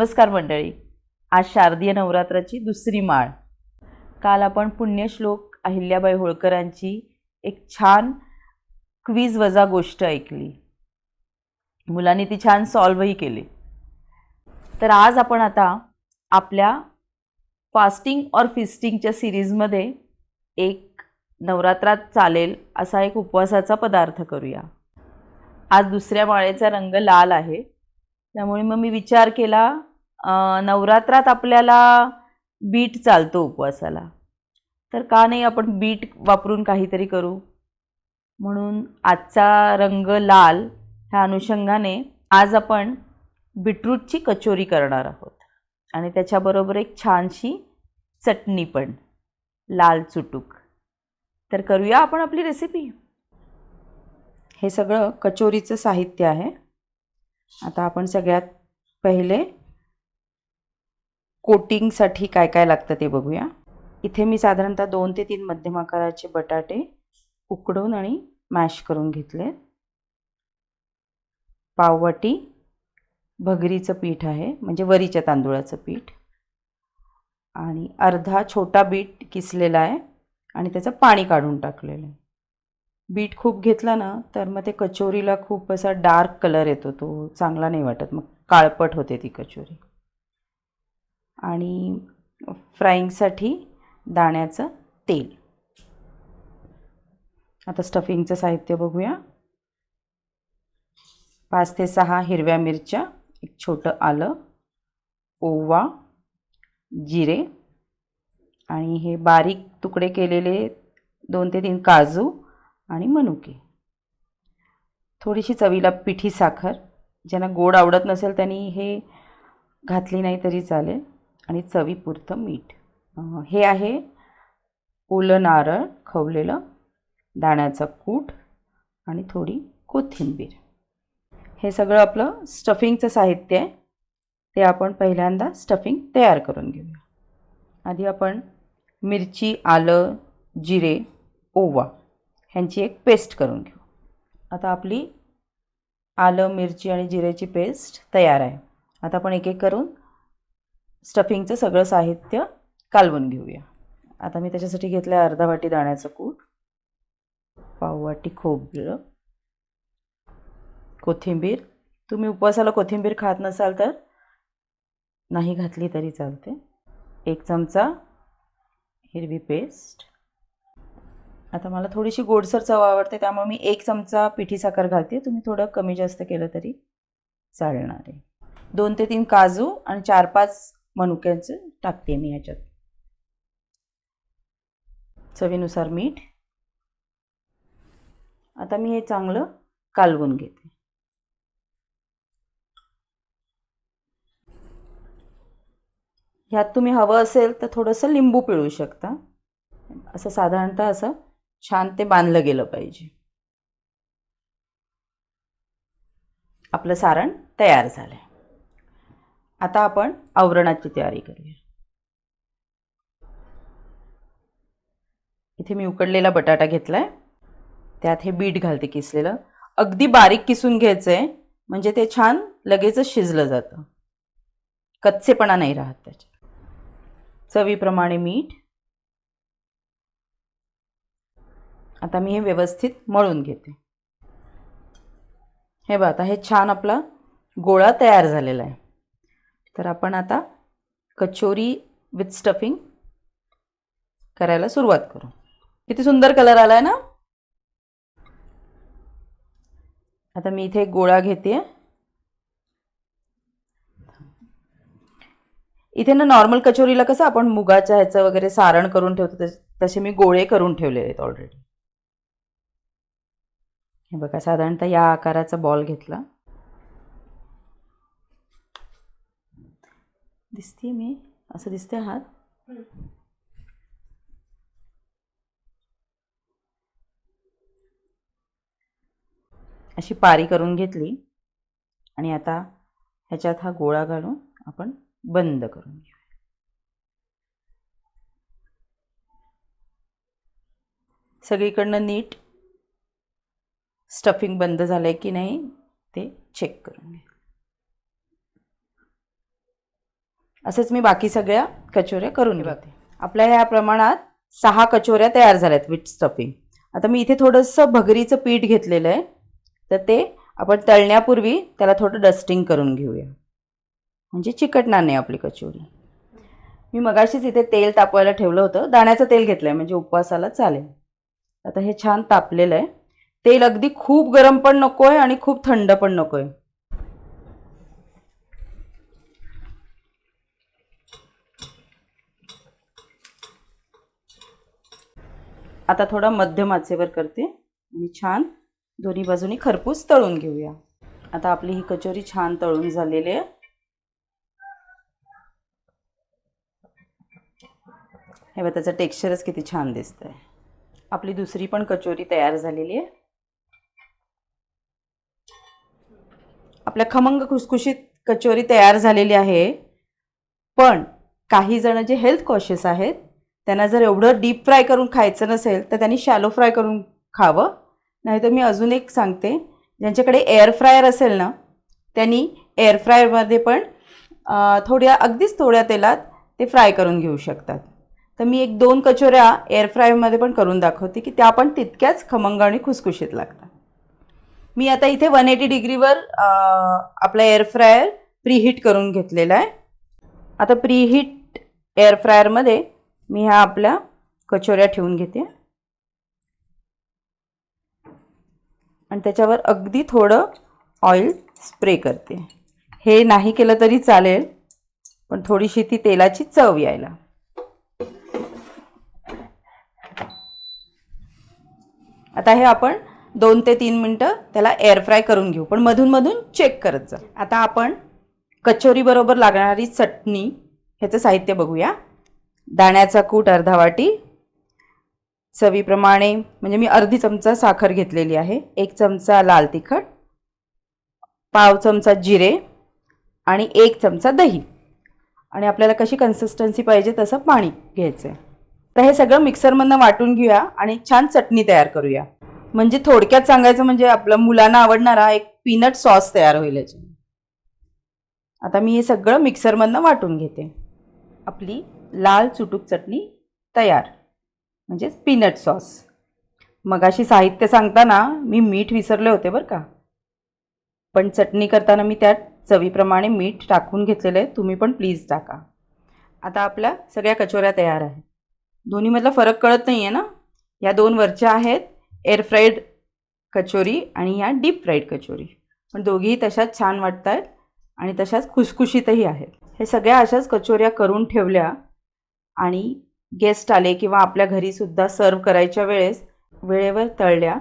नमस्कार मंडळी. आज शारदीय नवरात्राची दुसरी माळ. काल आपण पुण्यश्लोक अहिल्याबाई होळकरांची एक छान क्वीज वजा गोष्ट ऐकली. मुलांनी ती छान सॉल्वही केली. तर आज आपण आता आपल्या फास्टिंग और फिस्टिंगच्या सिरीजमध्ये एक नवरात्रात चालेल असा एक उपवासाचा पदार्थ करूया. आज दुसऱ्या माळेचा रंग लाल आहे. त्यामुळे मग मी विचार केला नवरात्रात आपल्याला बीट चालतो उपवासाला. तर का नाही आपण बीट वापरून काहीतरी करू? म्हणून आजचा रंग लाल ह्या अनुषंगाने आज आपण बीटरूटची कचोरी करणार आहोत. आणि त्याच्याबरोबर एक छानशी चटणी पण लाल चुटूक. तर करूया आपण आपली रेसिपी हे सगळं कचोरीचं साहित्य आहे. आता आपण सगळ्यात पहिले कोटिंगसाठी काय काय लागतं ते बघूया. इथे मी साधारणतः दोन ते तीन मध्यम आकाराचे बटाटे उकडून आणि मॅश करून घेतले. पाववाटी भगरीचं पीठ आहे म्हणजे वरीच्या तांदूळाचं पीठ. आणि अर्धा छोटा बीट किसलेला आहे आणि त्याचं पाणी काढून टाकलेलं आहे. बीट खूप घेतला ना तर मग ते कचोरीला खूप असा डार्क कलर येतो तो चांगला नाही वाटत. मग काळपट होते ती कचोरी. आणि फ्राईंगसाठी दाण्याचं तेल. आता स्टफिंगचं साहित्य बघूया. पाच ते सहा हिरव्या मिरच्या एक छोटं आलं ओवा जिरे आणि हे बारीक तुकडे केलेले दोन ते तीन काजू आणि मनुके. थोडीशी चवीला पिठी साखर ज्यांना गोड आवडत नसेल त्यांनी हे घातली नाही तरी चालेल. आणि चवीपुरतं मीठ. हे आहे ओलं नारळ खवलेलं दाण्याचं कूट आणि थोडी कोथिंबीर. हे सगळं आपलं स्टफिंगचं साहित्य आहे. ते आपण पहिल्यांदा स्टफिंग तयार करून घेऊया. आधी आपण मिरची आलं जिरे ओवा ह्यांची एक पेस्ट करून घेऊ. आता आपली आलं मिरची आणि जिरेची पेस्ट तयार आहे. आता आपण एक एक करून स्टफिंगचं सगळं साहित्य कालवून घेऊया. आता मी त्याच्यासाठी घेतलं आहे अर्धा वाटी दाण्याचं कूट पाववाटी खोबरं कोथिंबीर. तुम्ही उपवासाला कोथिंबीर खात नसाल तर नाही घातली तरी चालते. एक चमचा हिरवी पेस्ट. आता मला थोडीशी गोडसर चव आवडते त्यामुळे मी एक चमचा पिठी साखर घालते. तुम्ही थोडं कमी जास्त केलं तरी चालणार आहे. दोन ते तीन काजू आणि चार पाच मनुक्यांचं टाकते मी ह्याच्यात चवीनुसार मीठ. आता मी हे चांगलं कालवून घेते. ह्यात तुम्ही हवं असेल तर थोडंसं लिंबू पिळू शकता. असं साधारणतः असं छान ते बांधलं गेलं पाहिजे. आपलं सारण तयार झालं आहे आता आपण आवरणाची तयारी करूया. इथे मी उकडलेला बटाटा घेतला आहे त्यात हे बीट घालते किसलेलं. अगदी बारीक किसून घ्यायचं आहे म्हणजे ते छान लगेचच शिजलं जातं. कच्चेपणा नाही राहत त्याच्यात. चवीप्रमाणे मीठ. आता मी हे व्यवस्थित मळून घेते. हे बघ आता हे छान आपला गोळा तयार झालेला आहे. तर आपण आता कचोरी विथ स्टफिंग करायला सुरुवात करू. किती सुंदर कलर आला आहे ना? आता मी इथे एक गोळा घेते. इथे ना नॉर्मल कचोरीला कसं आपण मुगाच्या ह्याचं वगैरे सारण करून ठेवतो तसे मी गोळे करून ठेवलेले आहेत ऑलरेडी हे बघा साधारणतः या आकाराचा बॉल घेतला. दिसते मी असं दिसते हात. अशी पारी करून घेतली आणि आता ह्याच्यात हा गोळा घालून आपण बंद करून घेऊ. सगळीकडनं नीट स्टफिंग बंद झालं आहे की नाही ते चेक करून घ्या असेच मी बाकी सगळ्या कचोऱ्या करून घेते. आपल्या ह्या प्रमाणात सहा कचोऱ्या तयार झाल्यात विथ स्टफिंग आता मी इथे थोडंसं भगरीचं पीठ घेतलेलं आहे. तर ते आपण तळण्यापूर्वी त्याला थोडं डस्टिंग करून घेऊया. म्हणजे चिकटणार नाही आपली कचोरी. मी मगाशीच इथे तेल तापवायला ठेवलं होतं. दाण्याचं तेल घेतलं आहे म्हणजे उपवासाला चालेल. आता हे छान तापलेलं आहे. तेल अगदी खूप गरम पण नको आहे आणि खूप थंड पण नको आहे आता थोडा मध्यम आचेवर करते. आणि छान दोन्ही बाजूनी खरपूस तळून घेऊया. आता आपली ही कचोरी छान तळून झालेली आहे. हे बघा त्याचं टेक्स्चरच किती छान दिसतंय. आपली दुसरी पण कचोरी तयार झालेली आहे. आपल्या खमंग खुसखुशीत कचोरी तयार झालेली आहे. पण काही जण जे हेल्थ कॉशियस आहेत त्यांना जर एवढं डीप फ्राय करून खायचं नसेल तर त्यांनी शॅलो फ्राय करून खावं. नाहीतर मी अजून एक सांगते. ज्यांच्याकडे एअर फ्रायर असेल ना त्यांनी एअर फ्रायरमध्ये पण थोड्या अगदीच थोड्या तेलात ते फ्राय करून घेऊ शकतात. तर मी एक दोन कचोऱ्या एअर फ्रायमध्ये पण करून दाखवते की त्या पण तितक्याच खमंग आणि खुसखुशीत लागतात. मी आता इथे वन एटी डिग्रीवर आपला एअर फ्रायर प्रीहीट करून घेतलेला आहे. आता प्रीहीट एअर फ्रायरमध्ये मी ह्या आपल्या कचोऱ्या ठेवून घेते. आणि त्याच्यावर अगदी थोडं ऑइल स्प्रे करते. हे नाही केलं तरी चालेल पण थोडीशी ती तेलाची चव यायला. आता हे आपण दोन ते तीन मिनटं त्याला एअर फ्राय करून घेऊ पण मधून मधून चेक करत जा. आता आपण कचोरीबरोबर लागणारी चटणी ह्याचं साहित्य बघूया. दाण्याचा कूट अर्धा वाटी चवीप्रमाणे म्हणजे मी अर्धी चमचा साखर घेतलेली आहे एक चमचा लाल तिखट पाव चमचा जिरे आणि एक चमचा दही. आणि आपल्याला कशी कन्सिस्टन्सी पाहिजे तसं पाणी घ्यायचं आहे तर हे सगळं मिक्सरमधनं वाटून घेऊया आणि छान चटणी तयार करूया. म्हणजे थोडक्यात सांगायचं म्हणजे आपलं मुलांना आवडणारा एक पीनट सॉस तयार होईल याची आता मी हे सगळं मिक्सरमधनं वाटून घेते. आपली लाल चुटूक चटणी तयार म्हणजेच पीनट सॉस मगाशी साहित्य सांगताना मी मीठ विसरले होते बरं का. पण चटणी करताना मी त्यात चवीप्रमाणे मीठ टाकून घेतलेलं आहे तुम्ही पण प्लीज टाका. आता आपल्या सगळ्या कचोऱ्या तयार आहेत. दोन्हीमधला फरक कळत नाही आहे ना? या दोन वरच्या आहेत एअर फ्राईड कचोरी आणि ह्या डीप फ्राईड कचोरी. पण दोघीही तशाच छान वाटत आहेत आणि तशाच खुसखुशीतही आहेत. हे सगळ्या अशाच कचोऱ्या करून ठेवल्या आणि गेस्ट आले किंवा आपल्या घरीसुद्धा सर्व करायच्या वेळेस वेळेवर तळल्या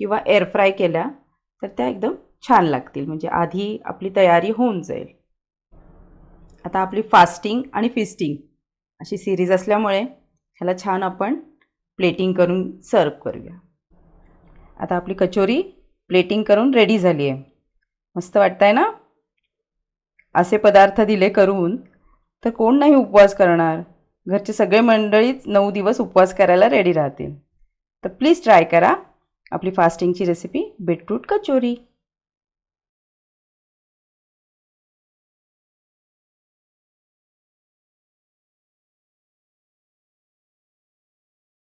किंवा एअर फ्राय केल्या तर त्या एकदम छान लागतील. म्हणजे आधी आपली तयारी होऊन जाईल. आता आपली फास्टिंग आणि फिस्टिंग अशी सिरीज असल्यामुळे ह्याला छान आपण प्लेटिंग करून सर्व करूया. आता आपली कचोरी प्लेटिंग करून रेडी झाली आहे मस्त वाटतंय ना? असे पदार्थ दिले करून तर कोण नाही उपवास करणार? घरचे सगळे मंडळीच नऊ दिवस उपवास करायला रेडी राहतील. तर प्लीज ट्राय करा. आपली फास्टिंगची रेसिपी बीटरूट कचोरी.